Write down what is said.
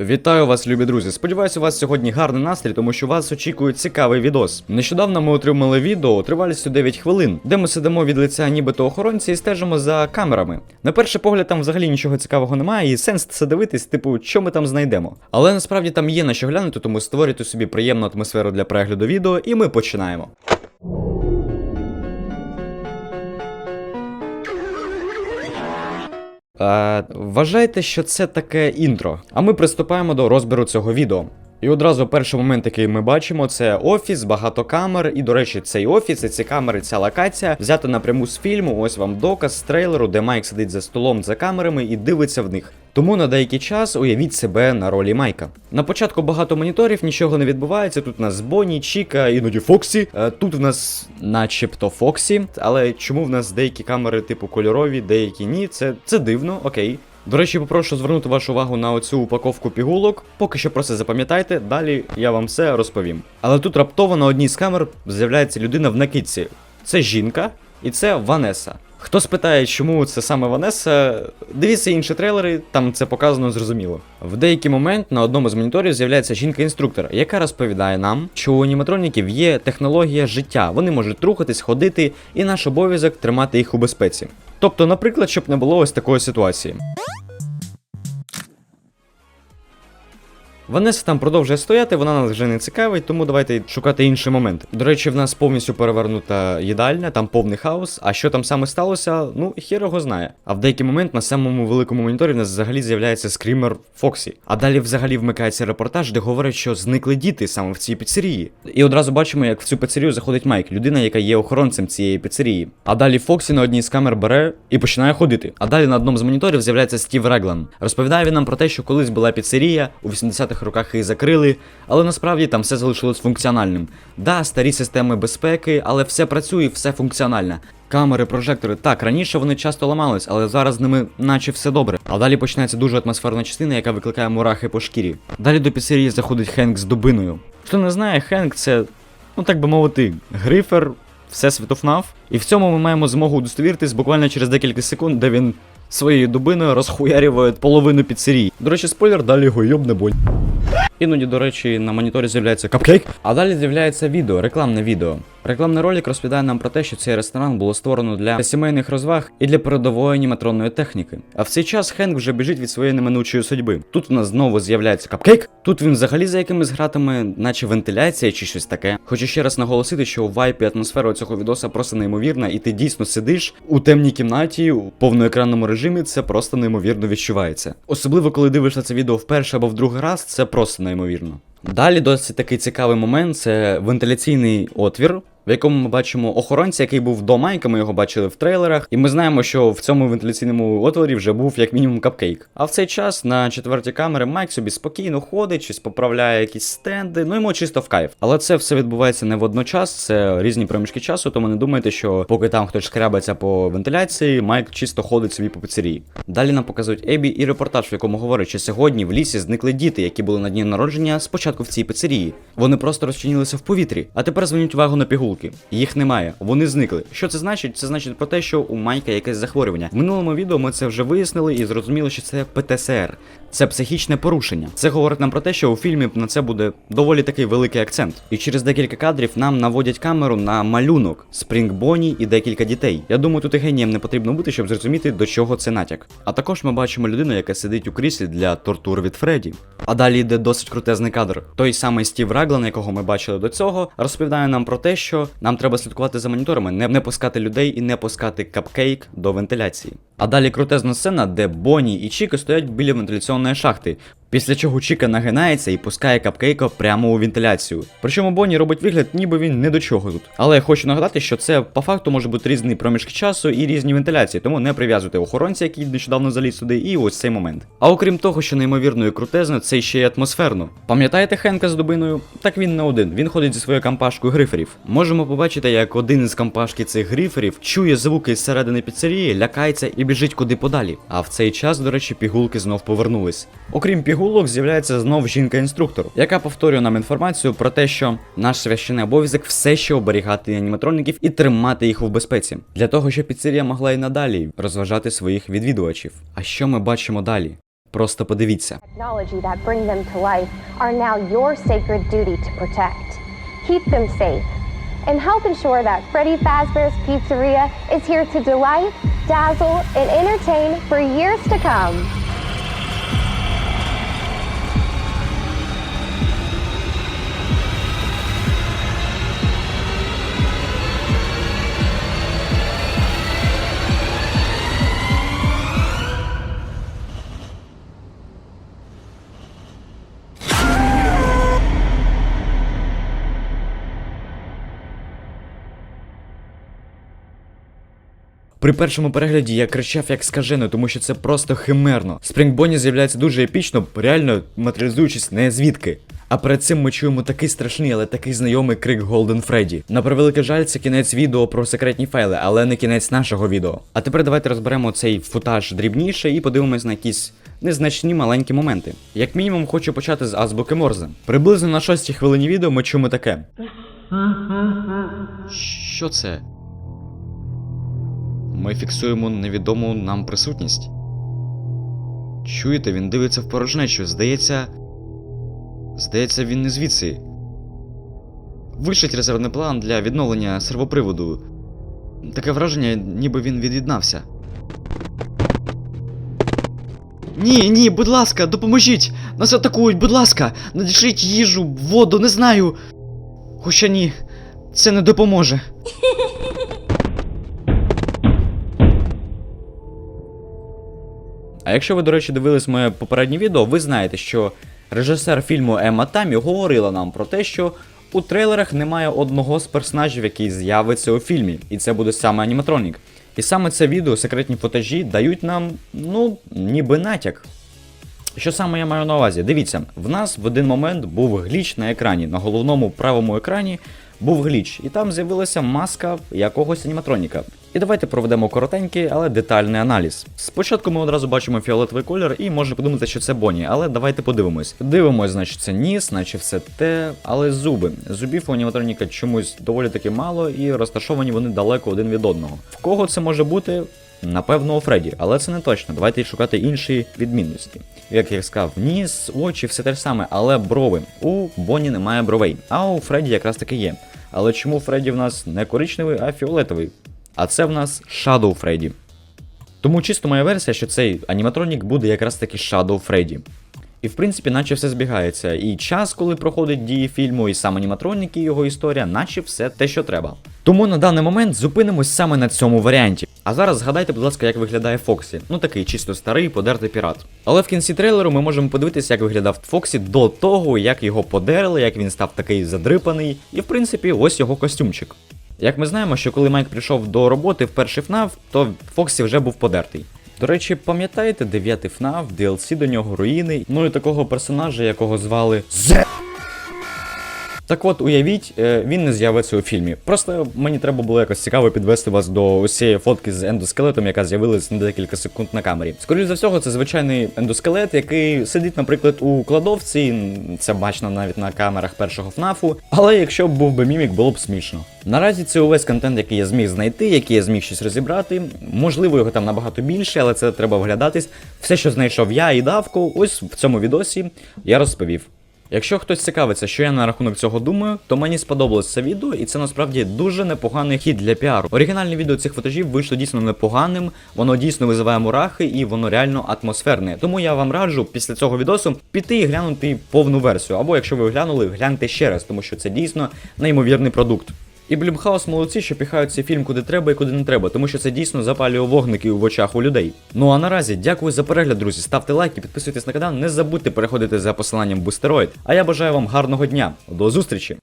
Вітаю вас, любі друзі. Сподіваюся, у вас сьогодні гарний настрій, тому що вас очікує цікавий відос. Нещодавно ми отримали відео тривалістю 9 хвилин, де ми сидимо від лиця нібито охоронці і стежимо за камерами. На перший погляд, там взагалі нічого цікавого немає, і сенс це дивитись, типу, що ми там знайдемо. Але насправді там є на що глянути, тому створюйте собі приємну атмосферу для перегляду відео, і ми починаємо. Е, вважайте, що це таке інтро. А ми приступаємо до розбіру цього відео. І одразу перший момент, який ми бачимо, це офіс, багато камер. І, до речі, цей офіс і ці камери, ця локація взята напряму з фільму. Ось вам доказ з трейлеру, де Майк сидить за столом за камерами і дивиться в них. Тому на деякий час уявіть себе на ролі Майка. На початку багато моніторів, нічого не відбувається. Тут у нас Бонні, Чіка, іноді Фоксі. Е, Тут в нас начебто Фоксі. Але чому в нас деякі камери типу кольорові, деякі ні? Це, це дивно, окей. До речі, попрошу звернути вашу увагу на оцю упаковку пігулок. Поки що просто запам'ятайте, далі я вам все розповім. Але тут раптово на одній з камер з'являється людина в накидці. Це жінка, і це Ванеса. Хто спитає, чому це саме Ванеса, дивіться інші трейлери, там це показано зрозуміло. В деякий момент на одному з моніторів з'являється жінка-інструктор, яка розповідає нам, що у аніматроніків є технологія життя. Вони можуть рухатись, ходити, і наш обов'язок тримати їх у безпеці. Тобто, наприклад, щоб не було ось такої ситуації. Ванеса там продовжує стояти, вона нас вже не цікавить, тому давайте шукати інший момент. До речі, в нас повністю перевернута їдальня, там повний хаос. А що там саме сталося, ну хір його знає. А в деякий момент на самому великому моніторі в нас взагалі з'являється скрімер Фоксі. А далі взагалі вмикається репортаж, де говорять, що зникли діти саме в цій піцерії. І одразу бачимо, як в цю піцерію заходить Майк, людина, яка є охоронцем цієї піцерії. А далі Фоксі на одній з камер бере і починає ходити. А далі на одному з моніторів з'являється Стів Реглан. Розповідає він нам про те, що колись була піцерія, у 80-х роках її закрили, але насправді там все залишилось функціональним. Да, старі системи безпеки, але все працює, все функціональне. Камери, прожектори. Так, раніше вони часто ламались, але зараз з ними наче все добре. А далі починається дуже атмосферна частина, яка викликає мурахи по шкірі. Далі до піцерії заходить Хенк з дубиною. Хто не знає, Хенк це, ну так би мовити, грифер, все світофнав. І в цьому ми маємо змогу удостовіритись буквально через декілька секунд, де він своєю дубиною розхуярює половину піцерії. До речі, спойлер, далі його йобне боль. Іноді, до речі, на моніторі з'являється капкейк, а далі з'являється відео, рекламне відео. Рекламний ролик розповідає нам про те, що цей ресторан було створено для сімейних розваг і для передової аніматронної техніки. А в цей час Хенк вже біжить від своєї неминучої судьби. Тут у нас знову з'являється капкейк. Тут він взагалі за якимись гратами, наче вентиляція чи щось таке. Хочу ще раз наголосити, що вайп і атмосфера цього відоса просто неймовірна, і ти дійсно сидиш у темній кімнаті у повноекранному режимі. Це просто неймовірно відчувається. Особливо коли дивишся це відео вперше або в другий раз, це просто неймовірно. Далі досить такий цікавий момент це вентиляційний отвір, в якому ми бачимо охоронця, який був до Майка, ми його бачили в трейлерах, і ми знаємо, що в цьому вентиляційному отворі вже був як мінімум капкейк. А в цей час на четвертій камері Майк собі спокійно ходить, щось поправляє якісь стенди, ну йому чисто в кайф. Але це все відбувається не водночас, це різні проміжки часу, тому не думайте, що поки там хтось шкрябається по вентиляції, Майк чисто ходить собі по піцерії. Далі нам показують Ебі і репортаж, в якому говорять, що сьогодні в лісі зникли діти, які були на дні народження спочатку в цій піцерії. Вони просто розчинилися в повітрі. А тепер зверніть увагу на пігулки. Їх немає, вони зникли. Що це значить? Це значить про те, що у Майка якесь захворювання. В минулому відео ми це вже вияснили і зрозуміли, що це ПТСР. Це психічне порушення. Це говорить нам про те, що у фільмі на це буде доволі такий великий акцент. І через декілька кадрів нам наводять камеру на малюнок Спрінг Бонні і декілька дітей. Я думаю, тут і генієм не потрібно бути, щоб зрозуміти, до чого це натяк. А також ми бачимо людину, яка сидить у кріслі для тортур від Фредді. А далі йде досить крутезний кадр. Той самий Стів Раглан, якого ми бачили до цього, розповідає нам про те, що нам треба слідкувати за моніторами, не, не пускати людей і не пускати капкейк до вентиляції. А далі крутезна сцена, де Бонні і Чіка стоять біля вентиляційної шахти. Після чого Чіка нагинається і пускає капкейка прямо у вентиляцію. Причому Бонні робить вигляд, ніби він не до чого тут. Але я хочу нагадати, що це по факту може бути різні проміжки часу і різні вентиляції, тому не прив'язуйте охоронця, який нещодавно заліз сюди, і ось цей момент. А окрім того, що неймовірно і крутезно, це ще й атмосферно. Пам'ятаєте Хенка з дубиною? Так він не один. Він ходить зі своєю кампашкою гриферів. Можемо побачити, як один із кампашки цих гриферів чує звуки зсередини піцерії, лякається і біжить куди подалі. А в цей час, до речі, пігулки знов повернулись. Окрім пігулок, з'являється знов жінка-інструктор, яка повторює нам інформацію про те, що наш священний обов'язок все ще оберігати аніматроніків і тримати їх у безпеці, для того, щоб піцерія могла і надалі розважати своїх відвідувачів. А що ми бачимо далі? Просто подивіться. and help ensure that Freddy Fazbear's Pizzeria is here to delight, dazzle, and entertain for years to come. При першому перегляді я кричав як скажено, тому що це просто химерно. Спрінг Бонні з'являється дуже епічно, реально матеріалізуючись не звідки. А перед цим ми чуємо такий страшний, але такий знайомий крик Голден Фредді. На превеликий жаль, це кінець відео про секретні файли, але не кінець нашого відео. А тепер давайте розберемо цей футаж дрібніше і подивимось на якісь незначні маленькі моменти. Як мінімум, хочу почати з азбуки Морзе. Приблизно на шостій хвилині відео ми чуємо таке. Що це? Ми фіксуємо невідому нам присутність. Чуєте, він дивиться в порожнечу. Здається. Здається, він не звідси. Вишить резервний план для відновлення сервоприводу. Таке враження, ніби він від'єднався. Ні, ні, будь ласка, допоможіть! Нас атакують, будь ласка! Надішліть їжу, воду, не знаю. Хоча ні, це не допоможе. А якщо ви, до речі, дивились моє попереднє відео, ви знаєте, що режисер фільму Емма Тамі говорила нам про те, що у трейлерах немає одного з персонажів, який з'явиться у фільмі, і це буде саме аніматронік. І саме це відео, секретні футажі, дають нам, ну, ніби натяк. Що саме я маю на увазі? Дивіться, в нас в один момент був гліч на екрані. На головному правому екрані був гліч, і там з'явилася маска якогось аніматроніка. І давайте проведемо коротенький, але детальний аналіз. Спочатку ми одразу бачимо фіолетовий колір, і можна подумати, що це Бонні, але давайте подивимось. Дивимось, значить, це ніс, наче все те, але зуби. Зубів у аніматроніка чомусь доволі таки мало, і розташовані вони далеко один від одного. В кого це може бути? Напевно, у Фредді, але це не точно. Давайте шукати інші відмінності. Як я сказав, ніс, очі, все те ж саме, але брови. У Бонні немає бровей, а у Фредді якраз таки є. Але чому Фредді в нас не коричневий, а фіолетовий? А це в нас Shadow Фредді. Тому чисто моя версія, що цей аніматронік буде якраз таки Shadow Фредді. І в принципі, наче все збігається. І час, коли проходить дії фільму, і сам аніматронік, і його історія, наче все те, що треба. Тому на даний момент зупинимось саме на цьому варіанті. А зараз згадайте, будь ласка, як виглядає Фоксі. Ну такий чисто старий подертий пірат. Але в кінці трейлеру ми можемо подивитися, як виглядав Фоксі до того, як його подерли, як він став такий задрипаний. І в принципі, ось його костюмчик. Як ми знаємо, що коли Майк прийшов до роботи в перший ФНАФ, то Фоксі вже був подертий. До речі, пам'ятаєте дев'ятий ФНАФ, DLC до нього руїни, ну і такого персонажа, якого звали Зе. Так от, уявіть, е, він не з'явиться у фільмі. Просто мені треба було якось цікаво підвести вас до усієї фотки з ендоскелетом, яка з'явилась на декілька секунд на камері. Скоріше за всього, це звичайний ендоскелет, який сидить, наприклад, у кладовці. Це бачно навіть на камерах першого ФНАФу. Але якщо б був би мімік, було б смішно. Наразі це увесь контент, який я зміг знайти, який я зміг щось розібрати. Можливо, його там набагато більше, але це треба вглядатись. Все, що знайшов я і давку, ось в цьому відосі я розповів. Якщо хтось цікавиться, що я на рахунок цього думаю, то мені сподобалось це відео, і це насправді дуже непоганий хід для піару. Оригінальне відео цих фотожів вийшло дійсно непоганим, воно дійсно визиває мурахи і воно реально атмосферне. Тому я вам раджу після цього відосу піти і глянути повну версію. Або якщо ви глянули, гляньте ще раз, тому що це дійсно неймовірний продукт. І Блюмхаус молодці, що піхають цей фільм куди треба і куди не треба, тому що це дійсно запалює вогники в очах у людей. Ну а наразі дякую за перегляд, друзі. Ставте лайки, підписуйтесь на канал, не забудьте переходити за посиланням Бустероїд. А я бажаю вам гарного дня. До зустрічі!